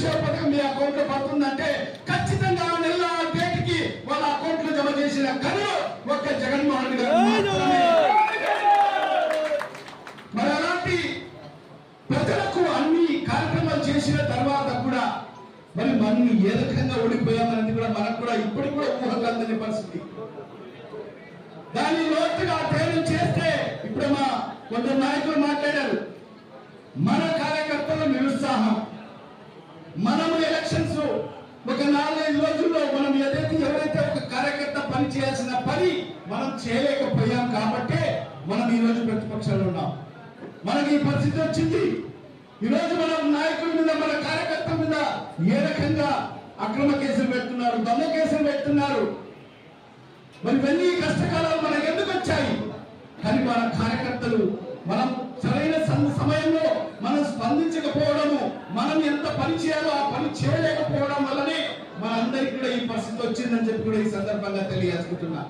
సంక్షేమ పథకం మీ అకౌంట్లో పడుతుందంటే ఖచ్చితంగా ఆ నెల డేట్ వాళ్ళ అకౌంట్లో జమ చేసిన కనులు ఒక్క జగన్మోహన్ గారు మరి అలాంటి ప్రజలకు అన్ని కార్యక్రమాలు చేసిన తర్వాత కూడా మరి మనం ఏ రకంగా ఓడిపోయామనేది కూడా మనకు కూడా ఇప్పటికి కూడా ఊహ కందని పరిస్థితి. దాన్ని లోతుగా అధ్యయనం చేస్తే ఇప్పుడు మా కొందరు నాయకులు మాట్లాడారు. మన కార్యకర్తల నిరుత్సాహం. మనము ఎలక్షన్స్ ఒక నాలుగైదు రోజుల్లో మనం ఏదైతే ఎవరైతే ఒక కార్యకర్త పని చేయాల్సిన పని మనం చేయలేకపోయాం కాబట్టే మనం ఈ రోజు ప్రతిపక్షంలో ఉన్నాం. మనకి ఈ పరిస్థితి వచ్చింది. ఈ రోజు మనం నాయకుల మీద మన కార్యకర్త మీద ఏ రకంగా అక్రమ కేసులు పెడుతున్నారు దొంగ కేసులు పెడుతున్నారు? మరి ఇవన్నీ కష్టకాలాలు మనకు ఎందుకు వచ్చాయి? కానీ మన కార్యకర్తలు మనం ఎంత పని చేయాలో ఆ పని చేయలేకపోవడం వల్లనే మనందరికీ కూడా ఈ పరిస్థితి వచ్చిందని చెప్పి కూడా ఈ సందర్భంగా తెలియజేసుకుంటున్నా.